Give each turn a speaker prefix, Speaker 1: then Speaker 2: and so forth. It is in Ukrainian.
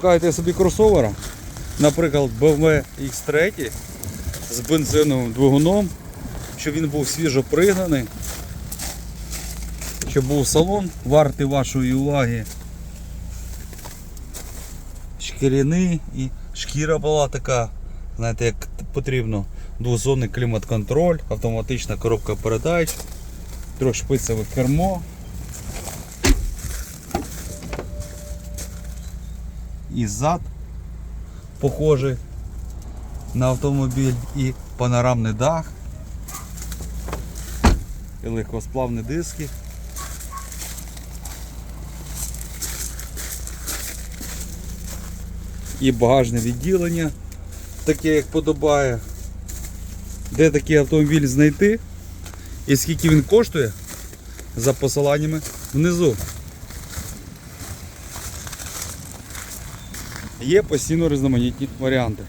Speaker 1: Шукаєте собі кросовера, наприклад, BMW X3 з бензиновим двигуном, щоб він був свіжо пригнаний, щоб був салон, вартий вашої уваги. Шкіряний і шкіра була така, знаєте, як потрібно. Двозонний клімат-контроль, автоматична коробка передач, трьохшпицеве кермо. І зад похожий на автомобіль, і панорамний дах, і легкосплавні диски. І багажне відділення, таке як подобає. Де такий автомобіль знайти і скільки він коштує за посиланнями внизу. Є постійно різноманітні варіанти.